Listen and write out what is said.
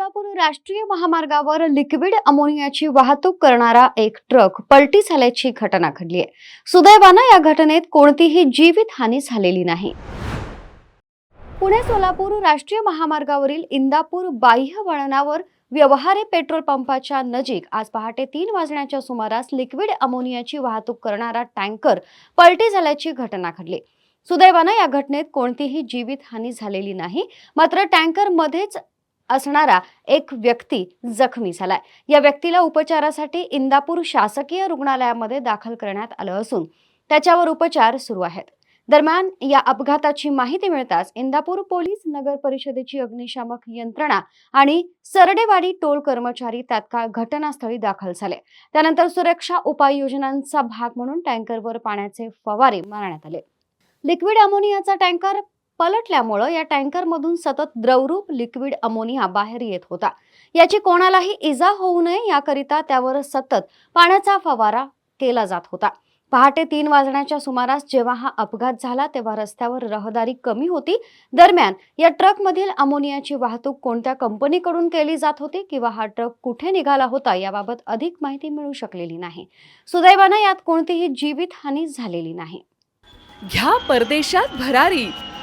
सोलापूर राष्ट्रीय महामार्गावर लिक्विड अमोनियाची वाहतूक करणारा एक ट्रक पलटी झाल्याची घटना घडली आहे. सुदैवानं या घटनेत कोणतीही जीवित हानी झालेली नाही. पुणे सोलापूर राष्ट्रीय महामार्गावरील इंदापूर बाह्य वळणावर व्यवहारे पेट्रोल पंपाच्या नजीक आज पहाटे तीन वाजण्याच्या सुमारास लिक्विड अमोनियाची वाहतूक करणारा टँकर पलटी झाल्याची घटना घडली. सुदैवानं या घटनेत कोणतीही जीवित हानी झालेली नाही मात्र टँकर मध्येच असणारा एक व्यक्ती जखमी झालाय. या व्यक्तीला उपचारासाठी इंदापूर शासकीय रुग्णालयामध्ये दाखल करण्यात आलं असून त्याच्यावर उपचार सुरू आहेत. दरम्यान या अपघाताची माहिती मिळताच इंदापूर पोलीस नगर परिषदेची अग्निशामक यंत्रणा आणि सरडेवाडी टोल कर्मचारी तात्काळ घटनास्थळी दाखल झाले. त्यानंतर सुरक्षा उपाययोजनांचा भाग म्हणून टँकरवर पाण्याचे फवारे मारण्यात आले. लिक्विड अमोनियाचा टँकर पलटल्यामुळं या टँकरमधून सतत द्रवरूप लिक्विड अमोनिया बाहेर येत होता. याची कोणालाही इजा होऊ नये याकरिता त्यावर सतत पाण्याचा फवारा केला जात होता. पहाटे तीन वाजण्याच्या सुमारास जेव्हा हा अपघात झाला तेव्हा रस्त्यावर रहदारी कमी होती. दरम्यान या ट्रकमधील अमोनियाची वाहतूक कोणत्या कंपनीकडून केली जात होती किंवा हा ट्रक कुठे निघाला होता याबाबत अधिक माहिती मिळू शकलेली नाही. सुदैवानं यात कोणतीही जीवितहानी झालेली नाही. घ्या परदेशात भरारी.